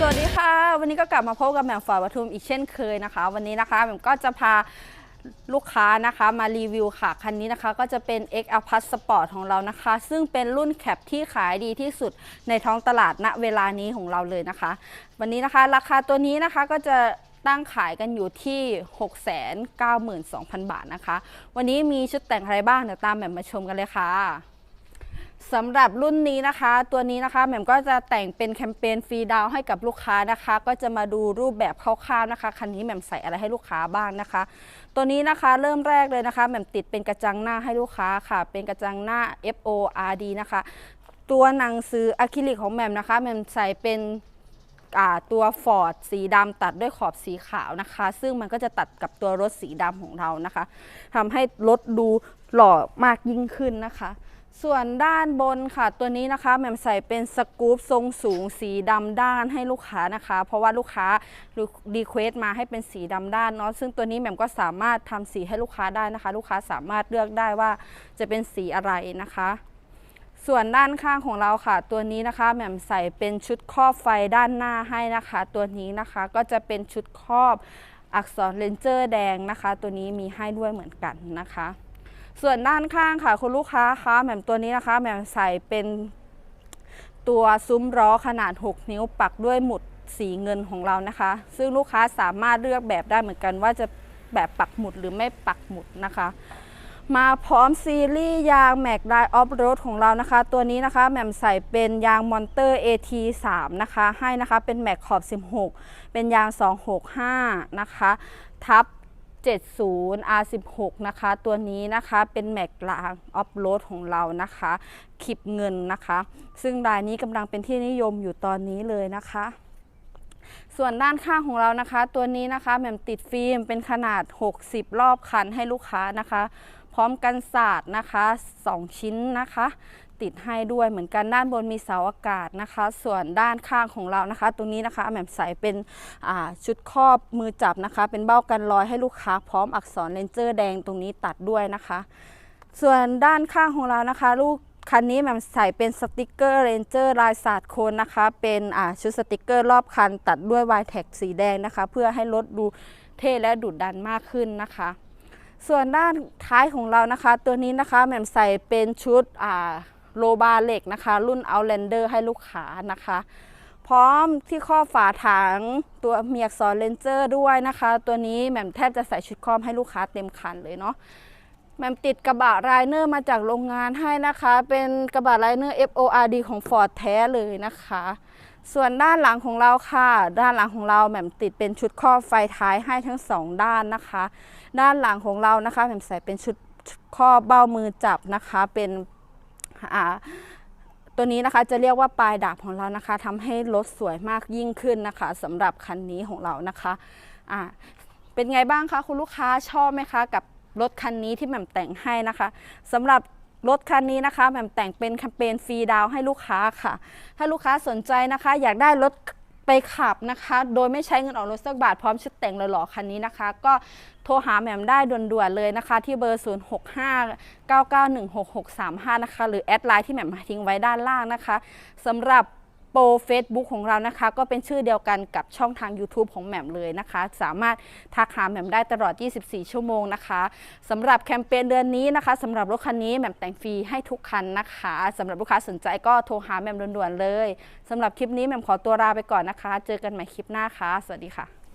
สวัสดีค่ะ วันนี้ก็กลับมาพบกับแหม่มฝอยปทุมอีกเช่นเคยนะคะ วันนี้นะคะแหม่มก็จะพาลูกค้านะคะมารีวิวค่ะ คันนี้นะคะก็จะเป็น X a p a s Sport ของเรานะคะ ซึ่งเป็นรุ่นแคปที่ขายดีที่สุดในท้องตลาดณเวลานี้ของเราเลยนะคะ วันนี้นะคะราคาตัวนี้นะคะก็จะตั้งขายกันอยู่ที่ 692,000 บาทนะคะ วันนี้มีชุดแต่งอะไรบ้างเดี๋ยวตามแหม่มมาชมกันเลยค่ะ สำหรับรุ่นนี้นะคะ ตัวนี้นะคะแหม่มก็จะแต่งเป็นแคมเปญฟรีดาวให้กับลูกค้านะคะ ก็จะมาดูรูปแบบคร่าวๆนะคะคันนี้แหม่มใส่อะไรให้ลูกค้าบ้างนะคะ ตัวนี้นะคะเริ่มแรกเลยนะคะแหม่มติดเป็นกระจังหน้าให้ลูกค้าค่ะ เป็นกระจังหน้า FORD นะคะ ตัวหนังสืออะคริลิกของแหม่มนะคะแหม่มใส่เป็นตัวฟอร์ดสีดำตัดด้วยขอบสีขาวนะคะ ซึ่งมันก็จะตัดกับตัวรถสีดำของเรานะคะทำให้รถดูหล่อมากยิ่งขึ้นนะคะ ส่วนด้านบนค่ะ ตัวนี้นะคะแหม่มใส่เป็นสกู๊ปทรงสูงสีดำด้านให้ลูกค้านะคะ เพราะว่าลูกค้ารีเควสมาให้เป็นสีดำด้านเนาะซึ่งตัวนี้แหม่มก็สามารถทำสีให้ลูกค้าได้นะคะ ลูกค้าสามารถเลือกได้ว่าจะเป็นสีอะไรนะคะ ส่วนด้านข้างของเราค่ะ ตัวนี้นะคะแหม่มใส่เป็นชุดครอบไฟด้านหน้าให้นะคะ ตัวนี้นะคะก็จะเป็นชุดครอบอักษรเลนเจอร์แดงนะคะ ตัวนี้มีให้ด้วยเหมือนกันนะคะ ส่วนด้านข้างค่ะคุณลูกค้าคะแหม่มตัวนี้นะคะแหม่มใส่เป็นตัวซุ้มล้อขนาด 6 นิ้วปักด้วยหมุดสีเงินของเรานะคะ ซึ่งลูกค้าสามารถเลือกแบบได้เหมือนกัน ว่าจะแบบปักหมุดหรือไม่ปักหมุดนะคะ มาพร้อมซีรีส์ยางแม็กไดออฟโรดของเรานะคะ ตัวนี้นะคะแหม่มใส่เป็นยางมอนเตอร์ AT3 นะคะ ให้นะคะเป็นแม็กขอบ 16 เป็นยาง 265 นะคะ ทับ 70 R16 นะคะ ตัวนี้นะคะเป็นแม็กลางออฟโรดของเรานะคะคลิปเงินนะคะ ซึ่งรายนี้กำลังเป็นที่นิยมอยู่ตอนนี้เลยนะคะส่วนด้านข้างของเรานะคะ ตัวนี้นะคะแหม่มติดฟิล์มเป็นขนาด 60 รอบคันให้ลูกค้านะคะ พร้อมกันศาสตร์นะคะ 2 ชิ้นนะคะ ติดให้ด้วยเหมือนกันด้านบนมีเสาอากาศนะคะ ส่วนด้านข้างของเรานะคะ ตรงนี้นะคะแหม่มใส่เป็นชุดครอบมือจับนะคะ เป็นเบ้ากันรอยให้ลูกค้าพร้อมอักษรเลนเจอร์แดงตรงนี้ตัดด้วยนะคะ ส่วนด้านข้างของเรานะคะ ลูกคันนี้แหม่มใส่เป็นสติกเกอร์เรนเจอร์ลายศาสตร์โคนนะคะ เป็นชุดสติกเกอร์รอบคัน ตัดด้วยวายแท็กสีแดงนะคะ เพื่อให้รถดูเท่และดุดันมากขึ้นนะคะ ส่วนด้านท้ายของเรานะคะ ตัวนี้นะคะแหม่มใส่เป็นชุดอ่า โลบาเหล็กนะคะ รุ่น Outlander ให้ลูกค้านะคะ พร้อมที่ข้อฝาถังตัวเมีอักษรเลนเจอร์ด้วยนะคะ ตัวนี้แหม่มแทบจะใส่ชุดครอบให้ลูกค้าเต็มคันเลยเนาะแหม่มติดกระบะไรเนอร์มาจากโรงงานให้นะคะ เป็นกระบะไรเนอร์ FORD ของ Ford แท้เลยนะคะ ส่วนด้านหลังของเราค่ะ ด้านหลังของเราแหม่มติดเป็นชุดครอบไฟท้ายให้ทั้งสองด้านนะคะ ด้านหลังของเรานะคะแหม่มใส่เป็นชุดครอบเบ้ามือจับนะคะ เป็น ตัวนี้นะคะจะเรียกว่าปลายดาบของเรานะคะทำให้รถสวยมากยิ่งขึ้นนะคะสำหรับคันนี้ของเรานะคะะเป็นไงบ้างคะคุณลูกค้าชอบไหมคะกับรถคันนี้ที่แหม่มแต่งให้นะคะสำหรับรถคันนี้นะคะแหม่มแต่งเป็นแคมเปญฟรีดาวให้ลูกค้าค่ะ ถ้าลูกค้าสนใจนะคะ อยากได้รถ ไปขับนะคะ โดยไม่ใช้เงินออกรถสักบาทพร้อมชุดแต่งหล่อๆคันนี้นะคะ ก็โทรหาแหม่มได้ด่วนๆเลยนะคะ ที่เบอร์ 0659916635 นะคะ หรือแอดไลน์ที่แหม่มทิ้งไว้ด้านล่างนะคะสำหรับ ปร Facebook ของเรานะคะ ก็เป็นชื่อเดียวกันกับช่องทาง YouTube ของแหม่มเลยนะคะ สามารถทักหาแหม่มได้ตลอด 24 ชั่วโมงนะคะสำหรับแคมเปญเดือนนี้นะคะสำหรับรถคันนี้แหม่มแต่งฟรีให้ทุกคันนะคะสำหรับลูกค้าสนใจก็โทรหาแหม่มด่วนๆเลยสำหรับคลิปนี้แหม่มขอตัวลาไปก่อนนะคะ เจอกันใหม่คลิปหน้าค่ะ สวัสดีค่ะ